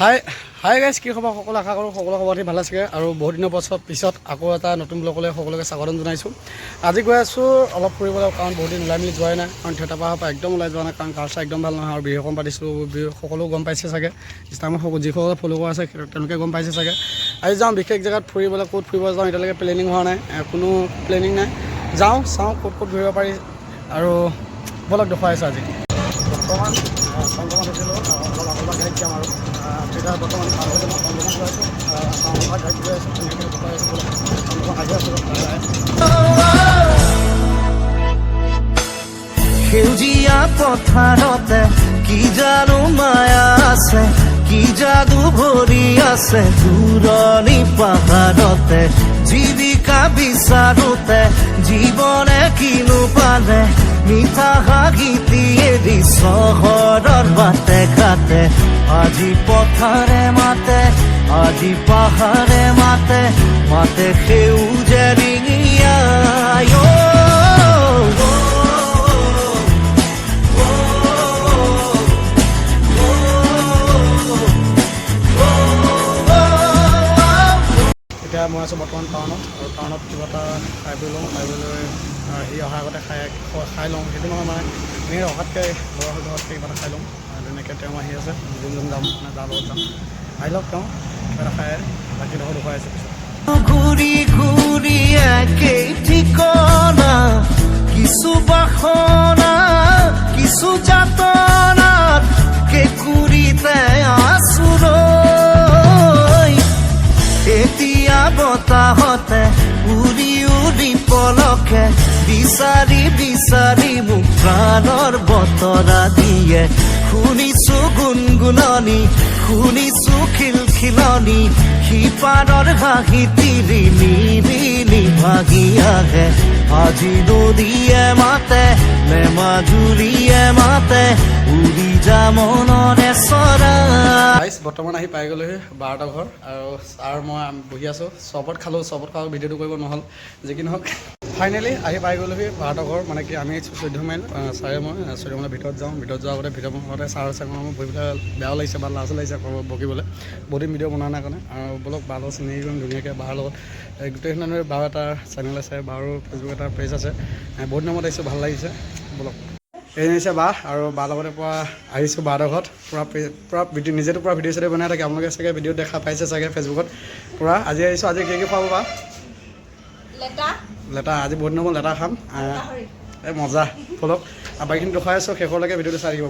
High hi guys কি খবৰ? সকলো আশা কৰোঁ সকলো খবৰ ভালে চাগে আৰু বহুত দিনৰ পাছত পিছত আকৌ এটা নতুন ব্লগলৈ সকলোকে স্বাগতম জনাইছোঁ। আজি গৈ আছোঁ অলপ ফুৰিবলৈ কাৰণ বহুত দিন ওলাই মেলি যোৱাই নাই। কাৰণ থিয়েটাৰ পাহাৰ পৰা একদম ওলাই যোৱা নাই কাৰণ কাৰ চাৰ একদম ভাল নহয় আৰু বিহু অকণ পাতিছিলোঁ বিহু সকলো গম পাইছে চাগে। ইনষ্টাগ্ৰামত সকলো যিসকলে ফ'ল' কৰা আছে তেওঁলোকে গম পাইছে চাগে। আজি যাওঁ বিশেষ জেগাত ফুৰিবলৈ ক'ত ফুৰিব যাওঁ এতিয়ালৈকে প্লেনিং হোৱা নাই। কোনো প্লেনিং নাই। যাওঁ চাওঁ ক'ত ক'ত ঘূৰিব পাৰি। আৰু বলক দেখুৱাই আছোঁ আজি। বৰ্তমান আগতে মই সংগমত গৈ আছোঁ। সেউজীয়া পথাৰতে কি জানো মায়া আছে, কি যাদু ভৰি আছে দূৰণি পাহাৰতে জীৱিকা বিচাৰোতে জীৱনে কিনো পালে মিঠা হাঁহিটিয়ে দি চহৰৰ বাটে ঘাটে। আজি পথাৰে মাতে, আজি পাহাৰে মাতে মাতে সেউজে ৰিঙিয়াই এতিয়া মই আছোঁ বৰ্তমান টাউনত আৰু টাউনত কিবা এটা খাই বৈ লওঁ, খাই বৈ লৈ সি অহাৰ আগতে খাই খাই লওঁ। সেইটো নহয় মানে এনেই অহাতকৈ ঘৰৰ ঘৰতকৈ কিবা এটা খাই লওঁ। তেনেকৈ তেওঁ আহি আছে। যোনজন যাম মানে লগত যাম। আহি লওক তেওঁ এটা খাই বাকী ডোখৰ দেখুৱাই আছে পিছত। ঘূৰি ঘূৰি একেই ঠিকনা, কিছু বাসনা, কিছু যাতনাত কেঁকুৰিতে আচুৰৈ এতিয়া বতাহতে উৰি উৰি পলকে, বিচাৰি বিচাৰি মোক প্ৰাণৰ বতৰা দিয়ে। শুনিছো গুণগুণনি শুনিছো খিলখিলনি, সিপাৰৰ হাঁহি তিৰি নিৰিলি ভাগি আহে আজি নদীয়ে মাতে নে মাজুলীয়ে মাতে, উৰি বৰ্তমান আহি পাই গ'লোহি বাৰটা ঘৰ আৰু ছাৰ মই বহি আছোঁ। চবত খালোঁ, চবত খাওঁ ভিডিঅ'টো কৰিব নহ'ল, যি কি নহওক। ফাইনেলি আহি পাই গ'লোহি বাৰটা ঘৰ মানে কি আমি চৈধ্য মাইল ছাৰে মই চৈধ্য মাইলৰ ভিতৰত যাওঁ, ভিতৰত যোৱাৰ আগতে ভিতৰত আগতে ছাৰ আছে, মই বহি পেলাই বেয়াও লাগিছে বা লাজো লাগিছে বকিবলৈ। বহুত ভিডিঅ' বনোৱা নাই কাৰণে। আৰু বলক বাৰ লগত চিনাকি কৰিম ধুনীয়াকৈ, বাৰ লগত গোটেইখিনি বাৰ এটা চেনেল আছে, বাৰো ফেচবুক এটা পেজ আছে। বহুত দিনৰ মূৰত আহিছোঁ, ভালো লাগিছে। বলক। এই নিছে বা আৰু বা লগতে পৰা আহিছোঁ বাৰ ঘৰত পূৰা পূৰা ভিডিঅ' নিজেতো পূৰা ভিডিঅ' চিডিঅ' বনাই থাকে আপোনালোকে চাগে ভিডিঅ' দেখা পাইছে চাগে ফেচবুকত। পূৰা আজি আহিছোঁ আজি কি কি খুৱাব বা? লেটা। লেটা আজি বহুত দিনৰ মূৰত লেটা খাম। এই মজা। ফলক আৰু বাকীখিনি দেখুৱাই আছোঁ শেষলৈকে ভিডিঅ'টো চাই থাকিব।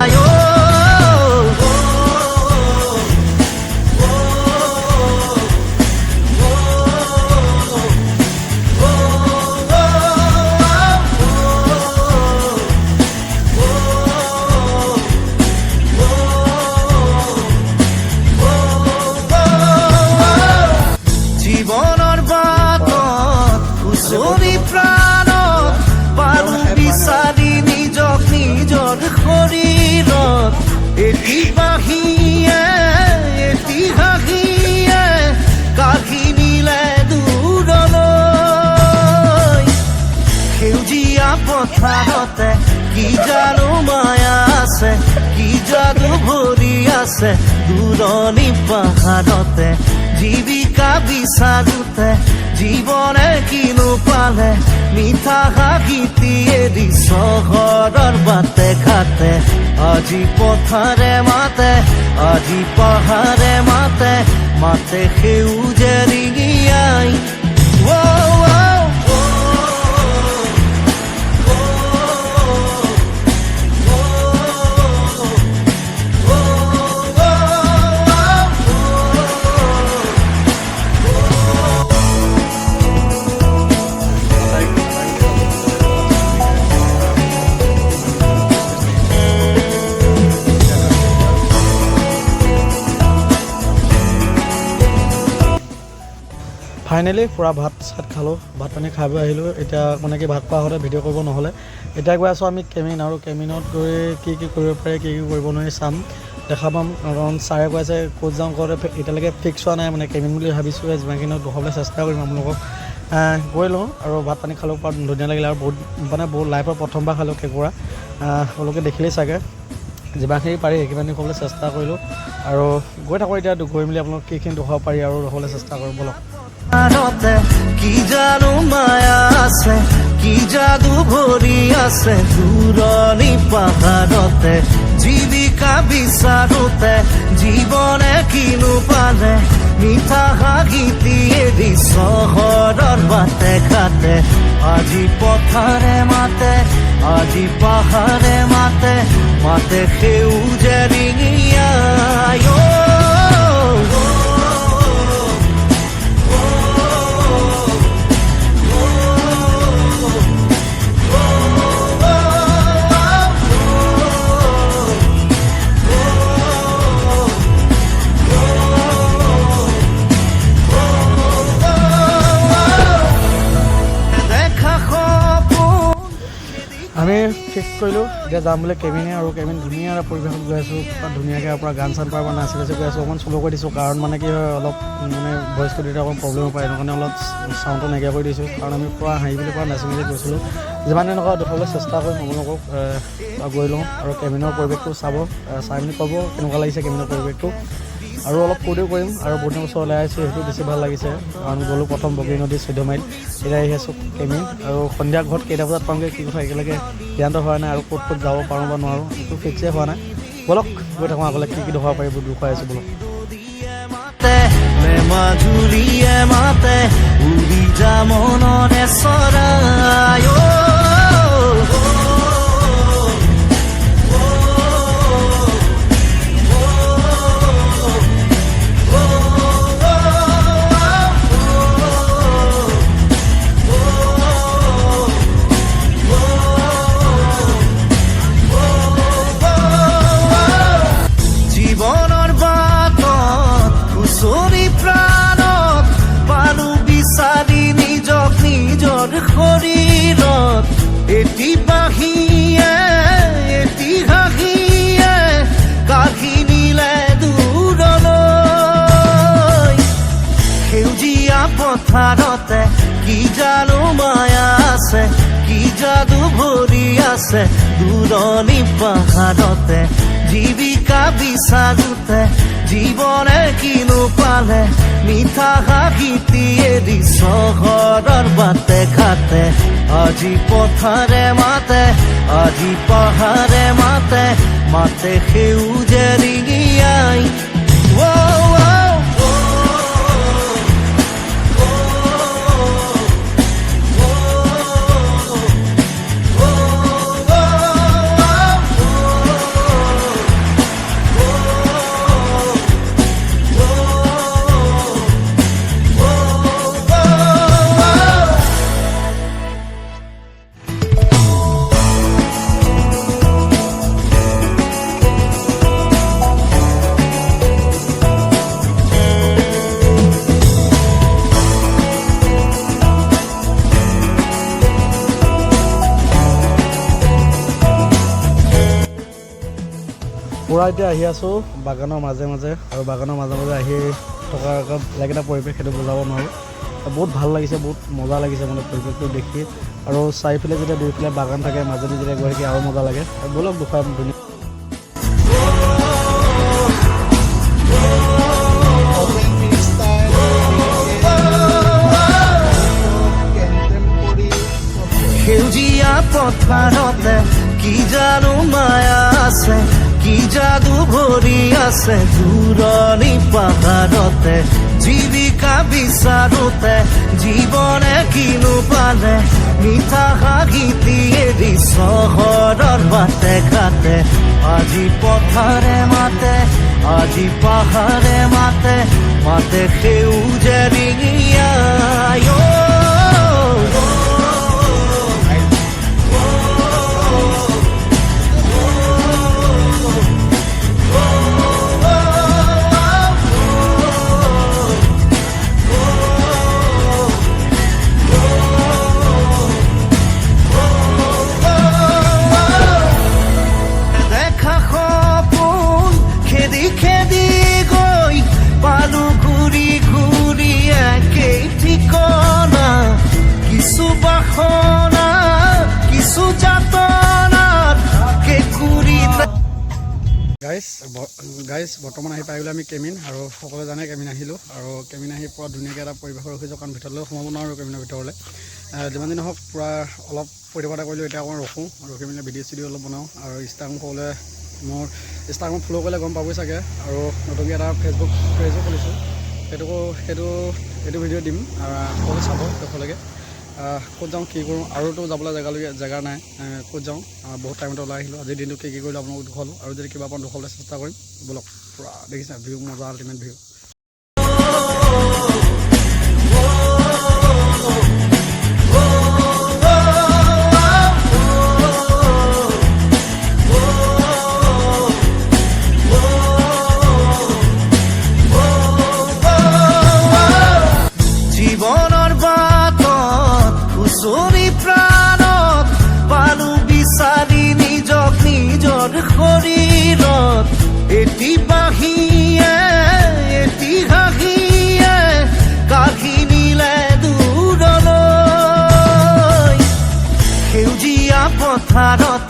আছে দূৰণি পাহাৰতে জীৱিকা বিচাৰোতে জীৱনে কিনো পালে, মিঠা হাঁহিটিয়ে দি চহৰৰ বাটে ঘাটে। আজি পথাৰে মাতে, আজি পাহাৰে মাতে মাতে সেউজে ৰিঙিয়াই ফাইনেলি পূৰা ভাত চাত খালোঁ ভাত পানী খাই বৈ আহিলোঁ। এতিয়া মানে কি ভাত খোৱা হ'লে ভিডিঅ' কৰিব নহ'লে। এতিয়া গৈ আছোঁ আমি কেমিন আৰু কেমিনত গৈ কি কি কৰিব পাৰি কি কি কৰিব নোৱাৰি চাম। দেখা পাম। কাৰণ ছাৰে কৈ আছে ক'ত যাওঁ ক'ত এতিয়ালৈকে ফিক্স হোৱা নাই মানে কেমিন বুলি ভাবিছোঁ। যিমানখিনি দেখুৱাবলৈ চেষ্টা কৰিম আপোনালোকক। গৈ লওঁ আৰু ভাত পানী খালোঁ পূৰা ধুনীয়া লাগিলে আৰু বহুত মানে বহুত লাইফৰ প্ৰথমবাৰ খালোঁ কেঁকুৰা। আপোনালোকে দেখিলেই চাগে। যিমানখিনি পাৰি সেইখিনি ক'বলৈ চেষ্টা কৰিলোঁ। আৰু গৈ থাকোঁ এতিয়া গৈ মেলি আপোনালোক কেইখিনি দেখুৱাব পাৰি আৰু দেখুৱাবলৈ চেষ্টা কৰোঁ। বলক। পাহাৰতে কি জানো মায়া আছে, কি যাদু ভৰি আছে দূৰণি পাহাৰতে জীৱিকা বিচাৰোতে জীৱনে কিনো পালে মিঠা হাঁহিতি এৰি চহৰৰ বাটে ঘাটে। আজি পথাৰে মাতে আজি পাহাৰে মাতে মাতে সেউজে ৰিঙিয়াই আমি ফিক্স কৰিলোঁ এতিয়া যাম বুলি কেবিনে আৰু কেবিন ধুনীয়া পৰিৱেশত গৈ আছোঁ ধুনীয়াকৈ আপোনাৰ গান চান পাই নাচি নাচি গৈ আছোঁ, অকণমান চলো কৰি দিছোঁ, কাৰণ মানে কি হয়, অলপ মানে ভইচ দিওঁতে অকণ প্ৰব্লেম পায় সেইটো কাৰণে অলপ চাউণ্ডটো নাইকিয়া কৰি দিছোঁ, কাৰণ আমি পূৰা হাঁহি বুলি পূৰা নাচি মেলি গৈছিলোঁ। যিমান এনেকুৱা দেখুৱাবলৈ চেষ্টা কৰিম আপোনালোকক গৈ লওঁ, আৰু কেবিনৰ পৰিৱেশটো চাব চাই মেলি ক'ব, কেনেকুৱা লাগিছে কেবিনৰ পৰিৱেশটো। আৰু অলপ ফূৰ্তিও কৰিম আৰু বহুত দিনৰ বছৰ ওলাই আহিছোঁ সেইটো বেছি ভাল লাগিছে। কাৰণ গ'লোঁ প্ৰথম বগী নদী চৈধ্য মাইল এতিয়া আহি আছোঁ কেমিন আৰু সন্ধিয়া ঘৰত কেইটা বজাত পামগৈ কি কথা একেলগে সিদ্ধান্ত হোৱা নাই আৰু ক'ত ক'ত যাব পাৰোঁ বা নোৱাৰোঁ সেইটো ফিক্সেই হোৱা নাই। ব'লক গৈ থাকোঁ আগলৈ কি কি দেখুৱাব পাৰিব দেখুৱাই আছোঁ ব'লক। মাজুলীয়ে মাতে উৰি যা মনৰে সেউজীয়া পথাৰতে কি জানো মায়া আছে? কি যাদু ভৰি আছে দূৰণি পাহাৰতে জীৱিকা বিচাৰোতে জীৱনে কিনো পালে? মিঠা হাঁহিতি এৰি চহৰৰ বাটে ঘাটে আজি পথাৰে মাতে, আজি পাহাৰে মাতে মাতে সেউজে ৰিঙিয়াই পূৰা এতিয়া আহি আছোঁ বাগানৰ মাজে মাজে আৰু বাগানৰ মাজে মাজে আহি থকা এটা বেলেগ এটা পৰিৱেশ সেইটো বুজাব নোৱাৰোঁ। বহুত ভালো লাগিছে, বহুত মজা লাগিছে মানে পৰিৱেশটো দেখি। আৰু চাৰিফালে যেতিয়া দুইফালে বাগান থাকে, মাজেদি যেতিয়া গৈ থাকি আৰু মজা লাগে। আৰু ব'লক দেখুৱাম ধুনীয়া সেউজীয়া পথাৰতে কি জানো মায়া আছে। কি যাদু ভৰি আছে দূৰণি পাহাৰতে? জীৱিকা বিচাৰোতে জীৱনে কিনো পালে? মিঠা হাঁহিতি এৰি চহৰৰ বাটে ঘাটে। আজি পথাৰে মাতে, আজি পাহাৰে মাতে মাতে সেউজে ৰিঙিয়াই। গাইজ গাইজ বৰ্তমান আহি পাই গ'লো আমি কেমিন আৰু সকলোৱে জানে কেমিন আহিলোঁ। আৰু কেমিন আহি পূৰা ধুনীয়াকৈ এটা পৰিৱেশৰ ৰখিছোঁ কাৰণ ভিতৰলৈ সোমাব নোৱাৰোঁ কেমিনৰ ভিতৰলৈ। যিমান দিন হওক পূৰা অলপ পৰিৱৰ্তন কৰিলোঁ এতিয়া অকণমান ৰখোঁ। ৰখি পিনে ভিডিঅ' চিডিঅ' অলপ বনাওঁ। আৰু ইনষ্টাগ্ৰাম সকলোৱে মোৰ ইনষ্টাগ্ৰাম ফ'ল' কৰিলে গম পাবই চাগে। আৰু নতুনকৈ এটা ফেচবুক পেজো খুলিছোঁ। সেইটোকো সেইটো সেইটো ভিডিঅ' দিম। আৰু সকলোৱে চাব শেষলৈকে ক'ত যাওঁ কি কৰোঁ আৰুতো যাবলৈ জেগালৈ জেগা নাই ক'ত যাওঁ বহুত টাইমতে ওলাই আহিলোঁ। আজিৰ দিনটো কি কি কৰিলোঁ আপোনালোকক দেখুৱালোঁ আৰু যদি কিবা অকণ দেখুৱাবলৈ চেষ্টা কৰিম। ব'লক পূৰা দেখিছে ভিউ মজা আল্টিমেট ভিউ। খুচৰি প্ৰাণত পালো বিচাৰি নিজক নিজৰ শৰীৰত এটি বাঁহীয়ে, এটি হাঁহিয়ে কাঢ়ি নিলে দূৰলৈ সেউজীয়া পথাৰত